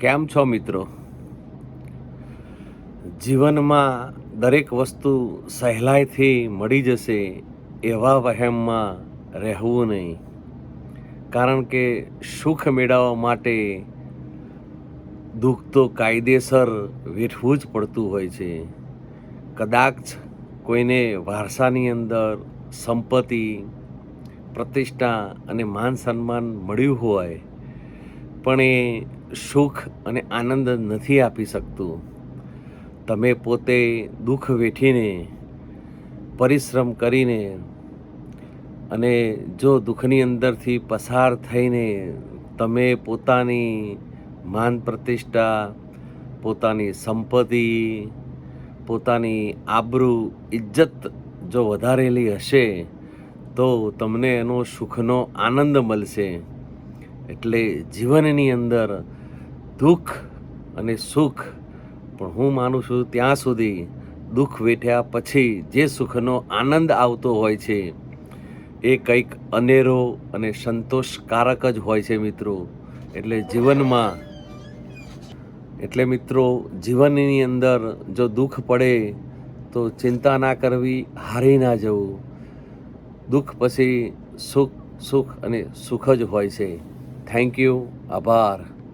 કેમ છો મિત્રો? જીવનમાં દરેક વસ્તુ સહેલાઈથી મળી જશે એવા વહેમમાં રહેવું નહીં. કારણ કે સુખ મેળવવા માટે દુઃખ તો કાયદેસર વેઠવું જ પડતું હોય છે. કદાચ કોઈને વારસાની અંદર સંપત્તિ, પ્રતિષ્ઠા અને માન સન્માન મળ્યું હોય, પણ એ સુખ અને આનંદ નથી આપી શકતું. તમે પોતે દુઃખ વેઠીને, પરિશ્રમ કરીને અને જો દુઃખની અંદરથી પસાર થઈને તમે પોતાની માન પ્રતિષ્ઠા, પોતાની સંપત્તિ, પોતાની આબરૂ, ઇજ્જત જો વધારેલી હશે, તો તમને એનો સુખનો આનંદ મળશે. એટલે જીવનની અંદર દુઃખ અને સુખ. પણ હું માનું છું ત્યાં સુધી દુઃખ વેઠ્યા પછી જે સુખનો આનંદ આવતો હોય છે, એ કંઈક અનેરો અને સંતોષકારક જ હોય છે મિત્રો. એટલે જીવનમાં, એટલે મિત્રો, જીવનની અંદર જો દુઃખ પડે, તો ચિંતા ના કરવી, હારી ના જવું. દુઃખ પછી સુખ સુખ અને સુખ જ હોય છે. થેન્ક યુ આભાર.